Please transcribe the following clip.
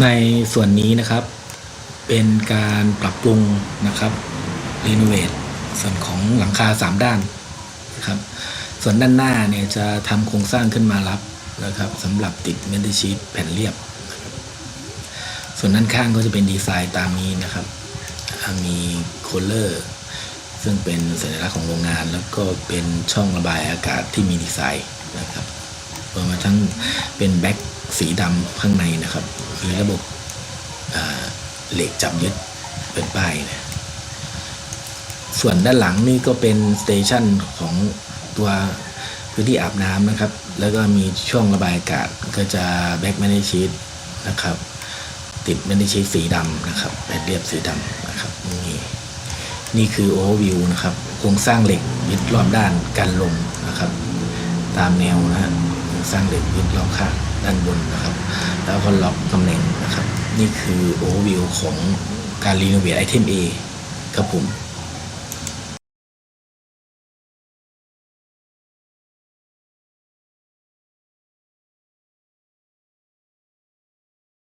ในส่วนนี้นะครับเป็นการปรับปรุงนะครับรีโนเวทส่วนของหลังคาสามด้านนะครับส่วนด้านหน้าเนี่ยจะทำโครงสร้างขึ้นมารับนะครับสำหรับติดเมทัลชีตแผ่นเรียบ ส่วนด้านข้างก็จะเป็นดีไซน์ตามนี้นะครับ มีโคลเลอร์ซึ่งเป็นสัญลักษณ์ของโรงงาน แล้วก็เป็นช่องระบายอากาศที่มีดีไซน์นะครับรวมมาทั้งเป็นแบ็ก สีดำข้างในนะครับ มีระบบเหล็กจับยึดเป็นป้ายนะส่วนด้านหลังนี่ก็เป็นสเตชันของตัวพื้นที่อาบน้ำนะครับ แล้วก็มีช่องระบายอากาศก็จะแบ็กแมนชีตนะครับ ติดแมนชีตสีดำนะครับแผ่นเรียบสีดำนะครับนี่นี่คือโอเวอร์วิวนะครับโครงสร้างเหล็กยึดรอบด้านกันลมนะครับ ตามแนวนะฮะ สร้างเหล็กยึดรอบข้างด้านบนนะครับ แล้วก็ล็อกตำแหน่งนะครับ นี่คือโอเวอร์วิวของการรีโนเวทไอเทม A ครับผม